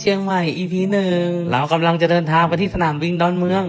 เชียงใหม่ EP หนึ่งเรากำลังจะเดินทางไปที่สนามบินดอนเมือง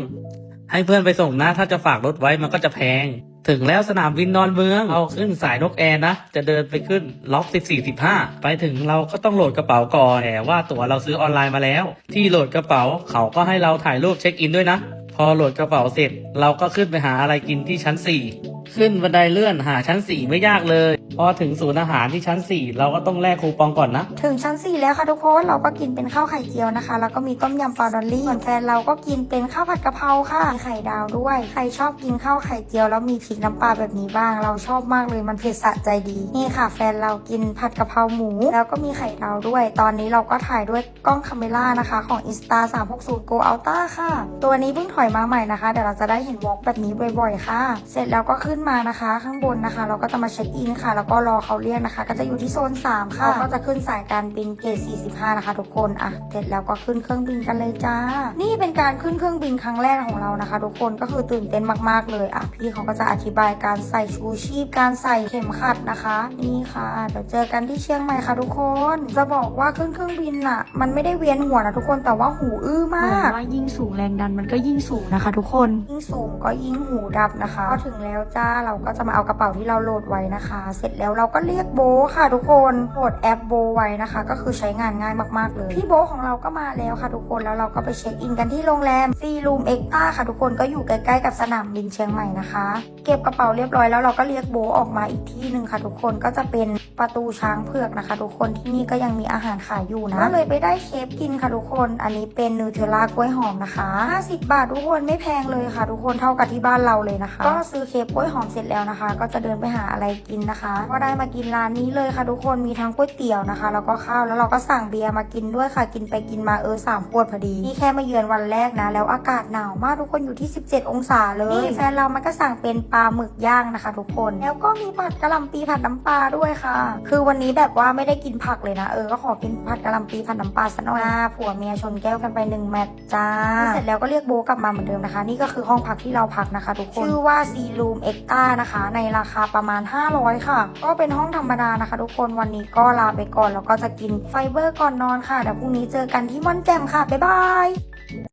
ให้เพื่อนไปส่งนะ ถ้าจะฝากรถไว้มันก็จะแพง ถึงแล้วสนามบินดอนเมืองเอาขึ้นสายนกแอร์นะ จะเดินไปขึ้นล็อก14 15ไปถึงเราก็ต้องโหลดกระเป๋าก่อนแต่ว่าตั๋วเราซื้อออนไลน์มาแล้ว ที่โหลดกระเป๋าเขาก็ให้เราถ่ายรูปเช็คอินด้วยนะ พอโหลดกระเป๋าเสร็จ เราก็ขึ้นไปหาอะไรกินที่ชั้น4 ขึ้นบันไดเลื่อนหาชั้น 4 ไม่ยากเลย พอถึงศูนย์อาหารที่ชั้น 4 เราก็ต้องแลกคูปองก่อนนะ ถึงชั้น 4 แล้วค่ะทุกคนเราก็กินเป็นข้าวไข่เจียวนะคะ แล้วก็มีต้มยำปลาดอลลี่ส่วนแฟนเราก็กินเป็นข้าวผัดกะเพราค่ะมีไข่ดาวด้วย ใครชอบกินข้าวไข่เจียวแล้วมีพริกน้ำปลาแบบนี้บ้าง เราชอบมากเลยมันเผ็ดสะใจดี นี่ค่ะ แฟนเรากินผัดกะเพราหมู แล้วก็มีไข่ดาวด้วย ตอนนี้เราก็ถ่ายด้วยกล้องคาเมล่านะคะของ Insta 360 Go Ultra ค่ะ ตัวนี้เพิ่งถอยมาใหม่นะคะเดี๋ยวเราจะได้เห็นวอล์กแบบนี้บ่อยๆ ค่ะ เสร็จแล้วก็ขึ้นมานะคะ ข้างบนนะคะ เราก็จะมาเช็คอินค่ะ แล้วก็รอเขาเรียกนะคะ ก็จะอยู่ที่โซน 3 ค่ะเราก็จะขึ้นสายการบินเกต45 นะคะ ทุกคนอะเสร็จแล้วก็ขึ้นเครื่องบินกันเลยจ้า นี่เป็นการขึ้นเครื่องบินครั้งแรกของเรานะคะ ทุกคนก็คือตื่นเต้นมากๆเลยอะพี่เขาก็จะอธิบายการใส่ชูชีพ การใส่เข็มขัดนะคะ นี่ค่ะเดี๋ยวเจอกันที่เชียงใหม่ค่ะ ทุกคน จะบอกว่าขึ้นเครื่องบินอะ มันไม่ได้เวียนหัวนะทุกคนแต่ว่าหูอื้อเหมืมาอนกว่ายิ่งสูงแรงดันมันก็ยิ่งสูงนะคะ ทุกคนยิ่งสูงก็ยิ่งหูดับนะคะก็ถึงแล้วจ้าเราก็จะมาเอากระเป๋าที่เราโหลดไว้นะคะ เสร็จแล้วเราก็เรียกโบค่ะทุกคนโหลดแอปโบไว้นะคะ ก็คือใช้งานง่ายมากๆเลยพี่โบของเราก็มาแล้วค่ะทุกคนแล้วเราก็ไปเช็คอินกันที่โรงแรมซีรูมเอ็กต้าค่ะทุกคนก็อยู่ใกล้ๆกับสนามบินเชียงใหม่นะคะ เก็บกระเป๋าเรียบร้อยแล้วเราก็เรียกโบออกมาอีกที่หนึ่งค่ะ ทุกคนก็จะเป็นประตูช้างเผือกนะคะ ทุกคนที่นี่ก็ยังมีอาหารขายอยู่นะก็เลยไปได้เคฟกินค่ะทุกคน อันนี้เป็นนูเทลล่ากล้วยหอมนะคะ 50 บาททุกคนไม่แพงเลยค่ะ ทุกคนเท่ากับที่บ้านเราเลยนะคะ ก็ซื้อเคฟกล้วยหอมเสร็จแล้วนะคะ ก็จะเดินไปหาอะไรกินนะคะ ก็ได้มากินร้านนี้เลยค่ะทุกคนมีทั้งก๋วยเตี๋ยวนะคะ แล้วก็ข้าวแล้วเราก็สั่งเบียร์มากินด้วยค่ะกินไปกินมาเออสามขวดพอดีนี่แค่มาเยือนวันแรกนะ แล้วอากาศหนาวมากทุกคนอยู่ที่ 17 องศาเลยนี่แฟนเรามันก็สั่งเป็นปลาหมึกย่างนะคะ ทุกคน แล้วก็มีผัดกะหล่ำปีผัดน้ำปลาด้วยค่ะ คือวันนี้แบบว่าไม่ได้กินผักเลยนะเออก็ขอกินผัดกะหล่ำปีผัดน้ำปลาซะหน่อยอ่าผัวเมียชนแก้วกันไปหนึ่งแมตช์จ้าเสร็จแล้วก็เรียกโบกลับมาเหมือนเดิมนะคะ นี่ก็คือห้องพักที่เราพักนะคะ ทุกคนชื่อว่าซีรูมเอ็กต้านะคะ ในราคาประมาณ 500 ค่ะ ก็เป็นห้องธรรมดานะคะ ทุกคนวันนี้ก็ลาไปก่อนแล้วก็จะกินไฟเบอร์ก่อนนอนค่ะเดี๋ยวพรุ่งนี้เจอกันที่ม่อนแจ่มค่ะบ๊ายบาย